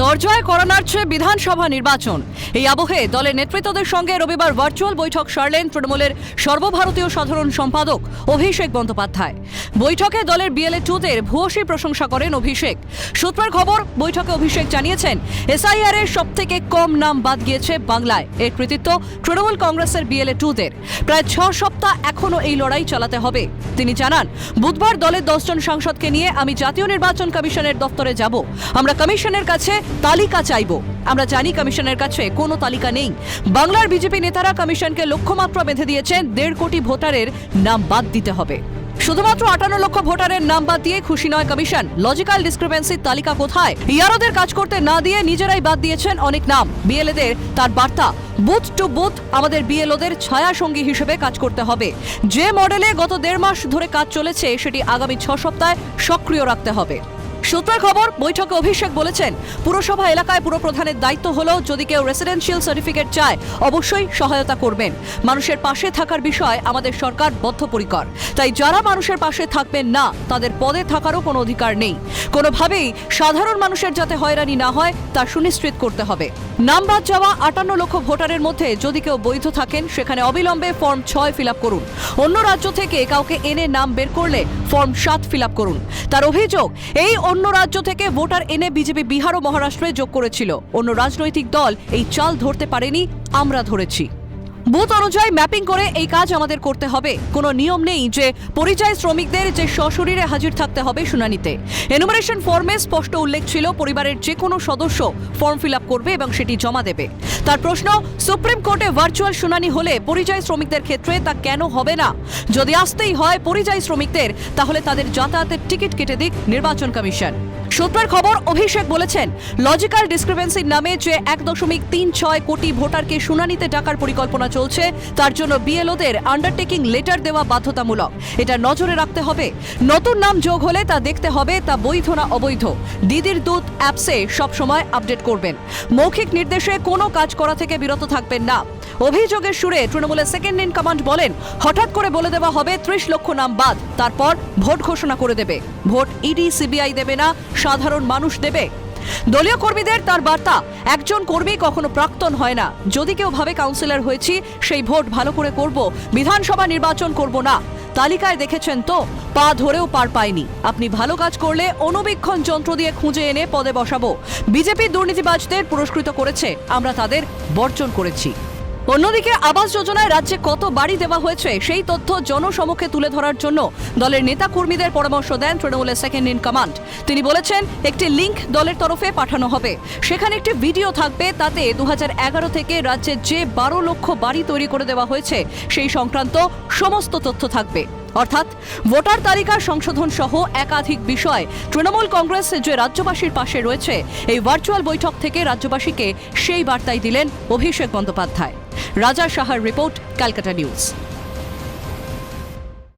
দরজায় করা নাড়ছে বিধানসভা নির্বাচন। এই আবহে দলের নেতৃত্বদের সঙ্গে রবিবার ভার্চুয়াল বৈঠক সারলেন তৃণমূলের সর্বভারতীয় সাধারণ সম্পাদক অভিষেক বন্দ্যোপাধ্যায়। বৈঠকে দলের বিএলএ টুদের ভূয়সী প্রশংসা করেন অভিষেক। সূত্রের খবর, বৈঠকে অভিষেক জানিয়েছেন এসআইআর এর সব থেকে কম নাম বাদ গিয়েছে বাংলায়। এর কৃতিত্ব তৃণমূল কংগ্রেসের বিএলএ টুদের প্রায় ছ সপ্তাহ এখনও এই লড়াই চালাতে হবে। তিনি জানান, বুধবার দলের দশজন সাংসদকে নিয়ে আমি জাতীয় নির্বাচন কমিশনের দপ্তরে যাব। আমরা কমিশনের কাছে তালিকা চাইব। আমরা জানি কমিশনের কাছে কোনো তালিকা নেই। বাংলার বিজেপি নেতারা কমিশনকে লক্ষ্যমাত্রা বেঁধে দিয়েছেন, দেড় কোটি ভোটারের নাম বাদ দিতে হবে। শুধুমাত্র আটান্ন লক্ষ ভোটারের নাম বাদ দিয়ে খুশি নয় কমিশন। লজিক্যাল ডিসক্রিপেন্সির তালিকা কোথায়? ইয়ারোদের কাজ করতে না দিয়ে নিজেরাই বাদ দিয়েছেন অনেক নাম। বিএলএদের তার বার্তা, বুথ টু বুথ আমাদের বিএলওদের ছায়া সঙ্গী হিসেবে কাজ করতে হবে। যে মডেলে গত দেড় মাস ধরে কাজ চলেছে, সেটি আগামী ছ সপ্তাহে সক্রিয় রাখতে হবে। সূত্রের খবর, বৈঠকে অভিষেক বলেছেন, পুরসভা এলাকায় পুরপ্রধানের দায়িত্ব হলো যদি কেউ রেসিডেন্সিয়াল সার্টিফিকেট চায়, অবশ্যই সহায়তা করবেন। মানুষের পাশে থাকার বিষয় আমাদের সরকার বদ্ধপরিকর। তাই যারা মানুষের পাশে থাকবেন না, তাদের পদে থাকারও কোনো অধিকার নেই। কোনোভাবেই সাধারণ মানুষের যাতে হয়রানি না হয়, তা সুনিশ্চিত করতে হবে। নাম বাদ যাওয়া আটান্ন লক্ষ ভোটারের মধ্যে যদি কেউ বৈধ থাকেন, সেখানে অবিলম্বে ফর্ম ছয় ফিল করুন। অন্য রাজ্য থেকে কাউকে এনে নাম বের করলে ফর্ম সাত ফিল করুন। তার অভিযোগ, এই অন্য রাজ্য থেকে ভোটার এনে বিজেপি, বিহার ও মহারাষ্ট্রে যোগ করেছিল। অন্য রাজনৈতিক দল এই চাল ধরতে পারেনি, আমরা ধরেছি। বুথ অনুযায়ী ম্যাপিং করে এই কাজ আমাদের করতে হবে। কোনো নিয়ম নেই যে পরিযায়ী শ্রমিকদের যে সশরীরে হাজির থাকতে হবে শুনানিতে। এনুমারেশন ফর্মে স্পষ্ট উল্লেখ ছিল পরিবারের যে কোনো সদস্য ফর্ম ফিল করবে এবং সেটি জমা দেবে। তার প্রশ্ন, সুপ্রিম কোর্টে ভার্চুয়াল শুনানি হলে পরিযায়ী শ্রমিকদের ক্ষেত্রে তা কেন হবে না? যদি আসতেই হয় পরিযায়ী শ্রমিকদের, তাহলে তাদের যাতায়াতের টিকিট কেটে দিক নির্বাচন কমিশন। সূত্রের খবর, অভিষেক বলেছেন লজিক্যাল ডিসক্রিপেন্সির নামে যে এক দশমিক তিন ছয় কোটি ভোটারকে শুনানিতে ডাকার পরিকল্পনা চলছে, তার জন্য বিএলওদের আন্ডারটেকিং লেটার দেওয়া বাধ্যতামূলক। এটা নজরে রাখতে হবে। নতুন নাম যোগ হলে তা দেখতে হবে, তা বৈধ না অবৈধ। দিদির দূত অ্যাপসে সবসময় আপডেট করবেন। মৌখিক নির্দেশে কোনো কাজ করা থেকে বিরত থাকবেন না। অভিযোগের সুরে তৃণমূলের সেকেন্ড ইন কমান্ড বলেন, হঠাৎ করে বলে দেওয়া হবে, ত্রিশ লক্ষ নাম বাদ। তারপর ভোট ঘোষণা করে দেবে। ভোট ইডি, সিবিআই দেবে না, সাধারণ মানুষ দেবে। দলীয় কর্মীদের তার বার্তা, একজন কর্মী কখনো প্রাক্তন হয় না। যদি কেউ ভাবে কাউন্সিলর হয়েছি, সেই ভোট ভালো করে করব, বিধানসভা নির্বাচন করব না। তালিকায় দেখেছেন তো, পা ধরেও পার পায়নি আপনি ভালো কাজ করলে অনুবীক্ষণ যন্ত্র দিয়ে খুঁজে এনে পদে বসাবো। বিজেপি দুর্নীতিবাজদের পুরস্কৃত করেছে, আমরা তাদের বর্জন করেছি। অন্যদিকে আবাস যোজনায় রাজ্যে কত বাড়ি দেওয়া হয়েছে, সেই তথ্য জনসমক্ষে তুলে ধরার জন্য দলের নেতা কর্মীদের পরামর্শ দেন তৃণমূলের সেকেন্ড ইন কমান্ড তিনি বলেছেন, একটি লিংক দলের তরফে পাঠানো হবে। সেখানে একটি ভিডিও থাকবে, তাতে দু হাজার এগারো থেকে রাজ্যে যে বারো লক্ষ বাড়ি তৈরি করে দেওয়া হয়েছে, সেই সংক্রান্ত সমস্ত তথ্য থাকবে। অর্থাৎ, ভোটার তালিকার সংশোধন সহ একাধিক বিষয় তৃণমূল কংগ্রেস যে রাজ্যবাসীর পাশে রয়েছে, এই ভার্চুয়াল বৈঠক থেকে রাজ্যবাসীকে সেই বার্তাই দিলেন অভিষেক বন্দ্যোপাধ্যায়। রাজা সাহার রিপোর্ট ক্যালকাটা নিউজ